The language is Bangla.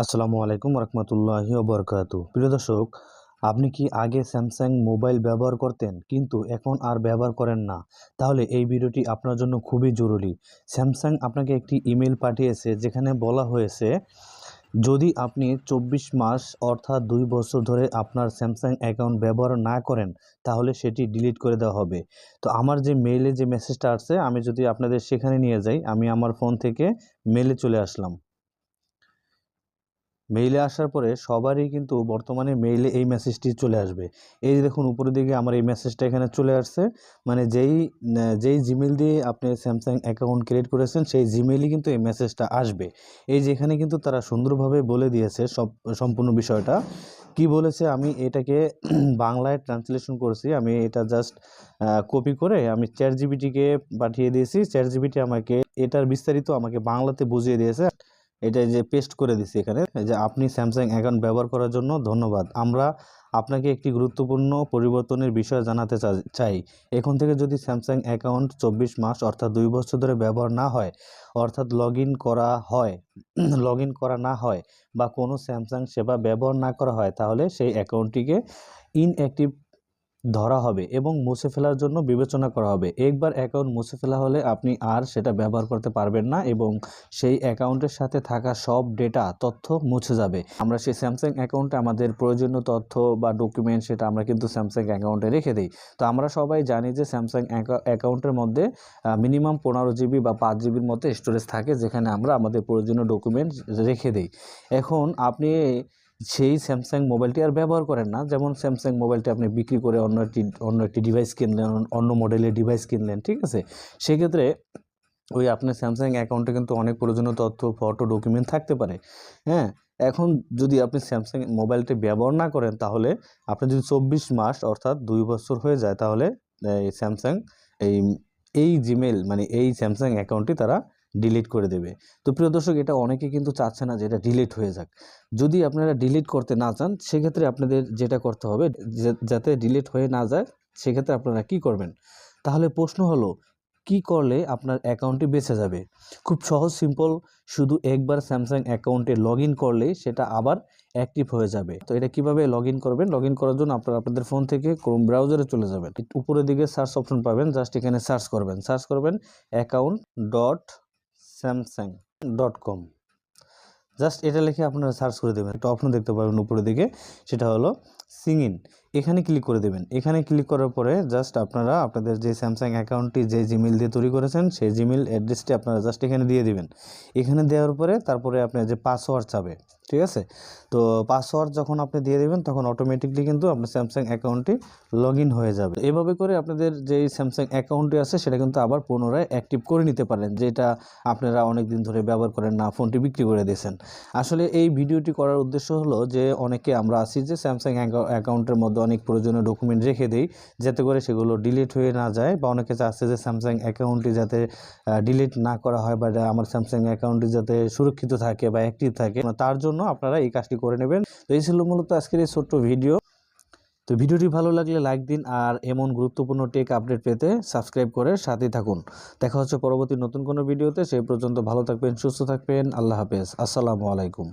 আসসালামু আলাইকুম রহমতুল্লাহি বরকাতু প্রিয় দর্শক, আপনি কি আগে স্যামসাং মোবাইল ব্যবহার করতেন? কিন্তু এখন আর ব্যবহার করেন না। তাহলে এই ভিডিওটি আপনার জন্য খুবই জরুরি। স্যামসাং আপনাকে একটি ইমেল পাঠিয়েছে যেখানে বলা হয়েছে, যদি আপনি চব্বিশ মাস অর্থাৎ দুই বছর ধরে আপনার স্যামসাং অ্যাকাউন্ট ব্যবহার না করেন, তাহলে সেটি ডিলিট করে দেওয়া হবে। তো আমার যে মেইলে যে মেসেজটা আসছে, আমি যদি আপনাদের সেখানে নিয়ে যাই, আমি আমার ফোন থেকে মেলে চলে আসলাম। মেইলে আসার পরে সবারই কিন্তু বর্তমানে মেইলে এই মেসেজটি চলে আসবে। এই যে দেখুন, উপরের দিকে আমার এই মেসেজটা এখানে চলে আসছে। মানে যেই যেই জিমেল দিয়ে আপনি স্যামসাং অ্যাকাউন্ট ক্রিয়েট করেছেন, সেই জিমেলই কিন্তু এই মেসেজটা আসবে। এই যে এখানে কিন্তু তারা সুন্দরভাবে বলে দিয়েছে সব, সম্পূর্ণ বিষয়টা। কি বলেছে? আমি এটাকে বাংলায় ট্রান্সলেশন করছি। আমি এটা জাস্ট কপি করে আমি চ্যাট জিবিটিকে পাঠিয়ে দিয়েছি। চ্যাট জিবিটি আমাকে, এটার বিস্তারিত আমাকে বাংলাতে বুঝিয়ে দিয়েছে। এটা যে পেস্ট করে দিছি এখানে যে আপনি স্যামসাং অ্যাকাউন্ট ব্যবহার করার জন্য ধন্যবাদ। আমরা আপনাকে একটি গুরুত্বপূর্ণ পরিবর্তনের বিষয় জানাতে চাই। এখন থেকে যদি স্যামসাং অ্যাকাউন্ট চব্বিশ মাস অর্থাৎ দুই বছর ধরে ব্যবহার না হয়, অর্থাৎ লগ করা হয় লগ করা না হয় বা কোনো স্যামসাং সেবা ব্যবহার না করা হয়, তাহলে সেই অ্যাকাউন্টটিকে ইনঅ্যাক্টিভ ধরা হবে এবং মুছে ফেলার জন্য বিবেচনা করা হবে। একবার অ্যাকাউন্ট মুছে ফেলা হলে আপনি আর সেটা ব্যবহার করতে পারবেন না এবং সেই অ্যাকাউন্টের সাথে থাকা সব ডেটা, তথ্য মুছে যাবে। আমরা সেই স্যামসাং অ্যাকাউন্টে আমাদের প্রয়োজনীয় তথ্য বা ডকুমেন্ট সেটা আমরা কিন্তু স্যামসাং অ্যাকাউন্টে রেখে দিই। তো আমরা সবাই জানি যে স্যামসাং অ্যাকাউন্টের মধ্যে মিনিমাম পনেরো জিবি বা পাঁচ জিবির মতো স্টোরেজ থাকে, যেখানে আমরা আমাদের প্রয়োজনীয় ডকুমেন্ট রেখে দিই। এখন আপনি সেই স্যামসাং মোবাইলটি আর ব্যবহার করেন না। যেমন স্যামসাং মোবাইলটি আপনি বিক্রি করে অন্য একটি অন্য একটি ডিভাইস কিনলেন, অন্য মডেলের ডিভাইস কিনলেন, ঠিক আছে? সেক্ষেত্রে ওই আপনার স্যামসাং অ্যাকাউন্টে কিন্তু অনেক প্রয়োজনীয় তথ্য ফটো ডকুমেন্ট থাকতে পারে। হ্যাঁ? এখন যদি আপনি স্যামসাং মোবাইলটি ব্যবহার না করেন, তাহলে আপনি যদি চব্বিশ মাস, অর্থাৎ দুই বছর হয়ে যায়, তাহলে স্যামসাং এই এই জিমেল মানে এই স্যামসাং অ্যাকাউন্টটি তারা ডিলিট করে দেবে। তো প্রিয় দর্শক, এটা অনেকে কিন্তু চাচ্ছে না যে এটা ডিলিট হয়ে যাক। যদি আপনারা ডিলিট করতে না চান, সেক্ষেত্রে আপনাদের যেটা করতে হবে যাতে ডিলিট হয়ে না যায়, সেক্ষেত্রে আপনারা কি করবেন? তাহলে প্রশ্ন হলো, কি করলে আপনার অ্যাকাউন্টটি বেঁচে যাবে? খুব সহজ সিম্পল শুধু একবার স্যামসাং অ্যাকাউন্টে লগ ইন করলেই সেটা আবার অ্যাক্টিভ হয়ে যাবে। তো এটা কীভাবে লগ ইন করবেন? লগ ইন করার জন্য আপনারা আপনাদের ফোন থেকে ক্রোম ব্রাউজারে চলে যাবেন। উপরের দিকে সার্চ অপশন পাবেন জাস্ট এখানে সার্চ করবেন। সার্চ করবেন account dot Samsung dot com just এটা লিখে আপনারা সার্চ করে দেবেন। একটা অপশন দেখতে পাবেন উপরের দিকে। সেটা হলো সিং ইন এখানে ক্লিক করে দেবেন। এখানে ক্লিক করার পরে জাস্ট আপনারা আপনাদের যে স্যামসাং অ্যাকাউন্টটি যে জিমেল দিয়ে তৈরি করেছেন, সেই জিমেল অ্যাড্রেসটি আপনারা জাস্ট এখানে দিয়ে দিবেন। এখানে দেওয়ার পরে তারপরে আপনার যে পাসওয়ার্ড চাবে, ঠিক আছে? তো পাসওয়ার্ড যখন আপনি দিয়ে দেবেন, তখন অটোমেটিকলি কিন্তু আপনার স্যামসাং অ্যাকাউন্টটি লগ হয়ে যাবে। এভাবে করে আপনাদের যে স্যামসাং অ্যাকাউন্টটি আছে, সেটা কিন্তু আবার পুনরায় অ্যাক্টিভ করে নিতে পারেন, যেটা আপনারা অনেক দিন ধরে ব্যবহার করেন না ফোনটি বিক্রি করে দিয়েছেন। আসলে এই ভিডিওটি করার উদ্দেশ্য হলো যে, অনেকে আমরা আছি যে স্যামসাং অ্যাকাউন্টের মধ্যে অনেক প্রয়োজনীয় ডকুমেন্ট রেখে দিই, যাতে করে সেগুলো ডিলিট হয়ে না যায় বা অনেকে চাচ্ছে যে স্যামসাং অ্যাকাউন্টটি যাতে ডিলিট না করা হয় বা আমার স্যামসাং অ্যাকাউন্টটি যাতে সুরক্ষিত থাকে বা অ্যাক্টিভ থাকে, তার জন্য আপনারা এই কাজটি করে নেবেন। তো এই ছিল মূলত আজকের এই ছোট্ট ভিডিও তো ভিডিওটি ভালো লাগলে লাইক দিন আর এমন গুরুত্বপূর্ণ টেক আপডেট পেতে সাবস্ক্রাইব করে সাথেই থাকুন। দেখা হচ্ছে পরবর্তী নতুন কোনো ভিডিওতে সেই পর্যন্ত ভালো থাকবেন, সুস্থ থাকবেন, আল্লাহ হাফেজ। আসসালামু আলাইকুম।